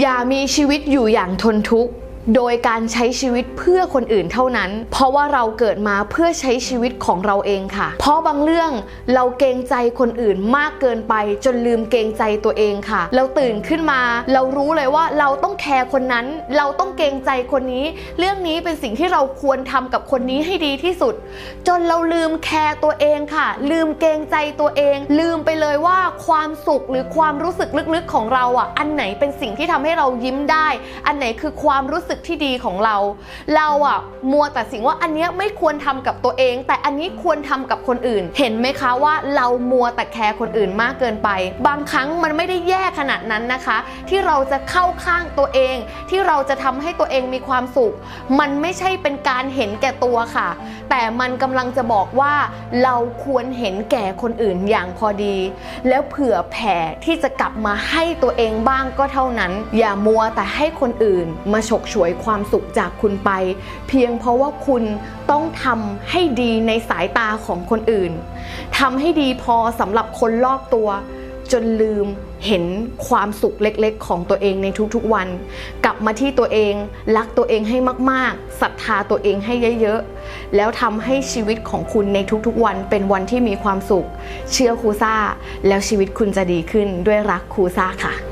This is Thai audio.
อย่ามีชีวิตอยู่อย่างทนทุกข์ โดยการใช้ชีวิตเพื่อคนอื่นเท่านั้น เพราะว่าเราเกิดมาเพื่อใช้ชีวิตของเราเองค่ะ เพราะบางเรื่องเราเกรงใจคนอื่นมากเกินไป จนลืมเกรงใจตัวเองค่ะ เราตื่นขึ้นมา เรารู้เลยว่าเราต้องแคร์คนนั้น เราต้องเกรงใจคนนี้ เรื่องนี้เป็นสิ่งที่เราควรทำกับคนนี้ให้ดีที่สุด จนเราลืมแคร์ตัวเองค่ะ ลืมเกรงใจตัวเอง ลืมไปเลยว่าความสุขหรือความรู้สึกลึกๆของเราอะอันไหนเป็นสิ่งที่ทำให้เรายิ้มได้ อันไหนคือความรู้สึกที่ดีของเรา เราอะมัวแต่สิ่งว่าอันเนี้ยไม่ควรทำกับตัวเอง แต่อันนี้ควรทำกับคนอื่น เห็นไหมคะว่าเรามัวแต่แคร์คนอื่นมากเกินไป บางครั้งมันไม่ได้แย่ขนาดนั้นนะคะ ที่เราจะเข้าข้างตัวเอง ที่เราจะทำให้ตัวเองมีความสุข มันไม่ใช่เป็นการเห็นแก่ตัวค่ะ แต่มันกำลังจะบอกว่าเราควรเห็นแก่คนอื่นอย่างพอดี แล้วเผื่อแผ่ที่จะกลับมาให้ตัวเองบ้างก็เท่านั้น อย่ามัวแต่ให้คนอื่นมาฉกฉววยความสุขจากคุณไป เพียงเพราะว่าคุณต้องทำให้ดีในสายตาของคนอื่นทำให้ดีพอสำหรับคนรอบตัว จนลืมเห็นความสุขเล็กๆ ของตัวเองในทุกๆวัน กลับมาที่ตัวเอง รักตัวเองให้มากๆศรัทธาตัวเองให้เยอะๆ แล้วทำให้ชีวิตของคุณในทุกๆวันเป็นวันที่มีความสุข เชื่อครูซ่า แล้วชีวิตคุณจะดีขึ้นด้วยรักครูซ่าค่ะ